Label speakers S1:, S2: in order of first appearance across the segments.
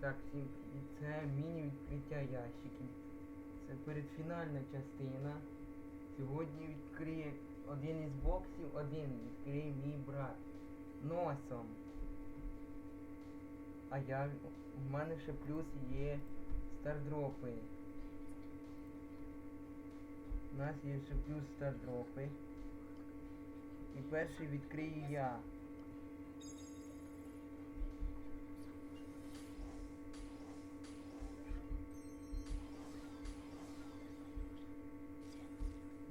S1: Так, всім. Це міні-відкриття ящиків. Це передфінальна частина. Сьогодні відкриє один із боксів, один відкриє мій брат. Носом. А я. У мене ще плюс є стардропи. У нас є ще плюс стардропи. І перший відкрию я.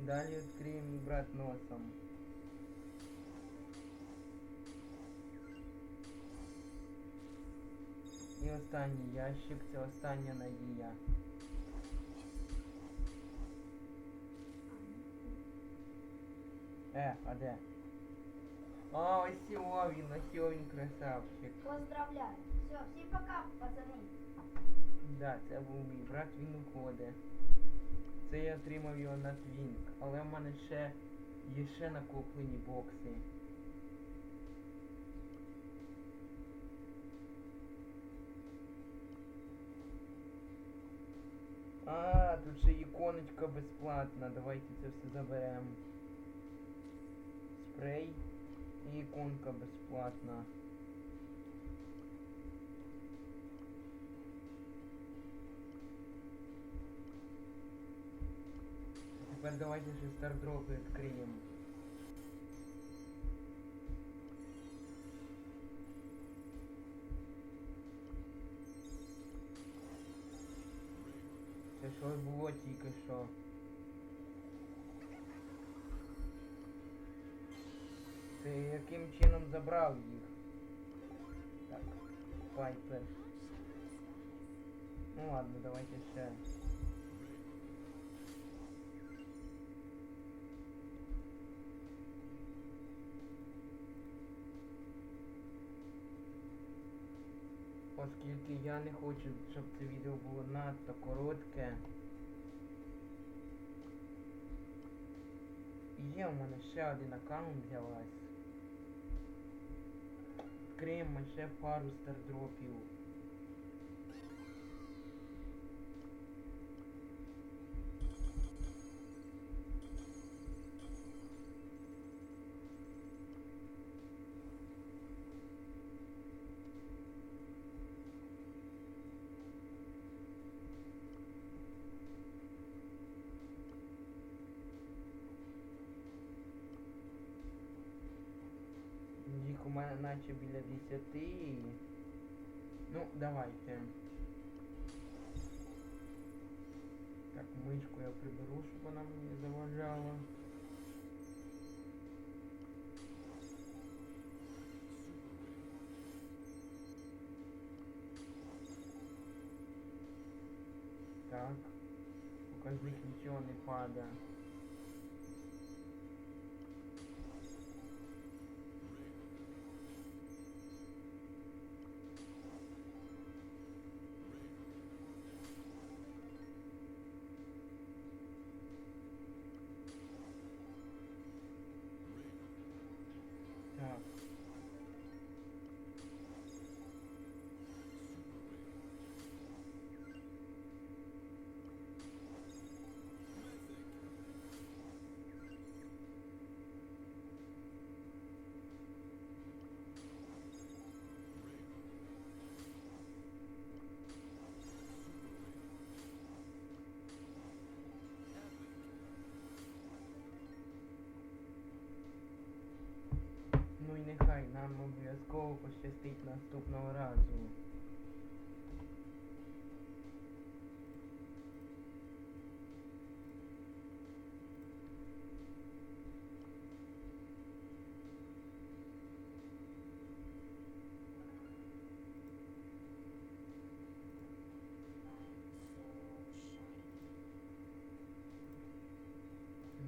S1: Далі відкриє мій брат носом. І останній ящик, це остання надія. Е, а де? А, ось його він, ось його він красавчик.
S2: Поздравляю. Все, всім пока, пацани.
S1: Да, це був мій брат, він уходить. Це я отримав його на твінк, але в мене ще є ще накоплені бокси. А, тут ще іконочка безплатна. Давайте це все заберемо. Спрей і іконка безплатна. Тепер давайте ще стардропи відкриємо. Це що було тільки що? Ти яким чином забрав їх? Так, Пайпер. Ну ладно, давайте ще. Оскільки я не хочу, щоб це відео було надто коротке. Є у мене ще один аккаунт для вас. Відкриємо ще пару стардропів. Їх у мене наче біля 10. Ну, давайте. Так, мишку я приберу, щоб вона мені не заважала. Так. Показник нічого не падає. Нам обов'язково пощастить наступного разу.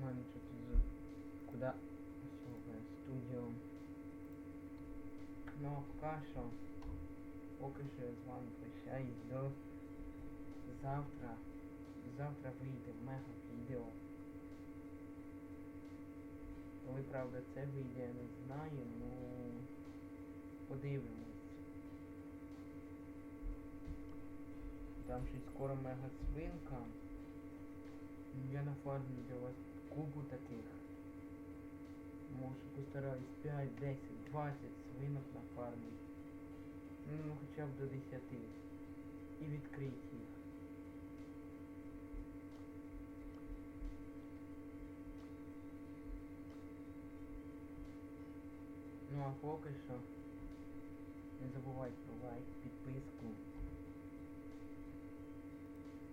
S1: У мене що за... Куда? Поки що. Поки що з вами прощаюсь до завтра. Завтра вийде мега відео. Коли правда це вийде, я не знаю, ну подивимось. там ще скоро мега свинка. Я нафармлю для вас купу таких. Може постараюсь 5, 10, 20 свинок нафармити. Ну хоча б до 10. І відкрити їх. Ну а поки що не забувайте про лайк, підписку.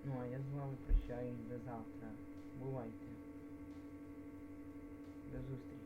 S1: Ну а я з вами прощаюсь до завтра. Бувайте. До зустрічі.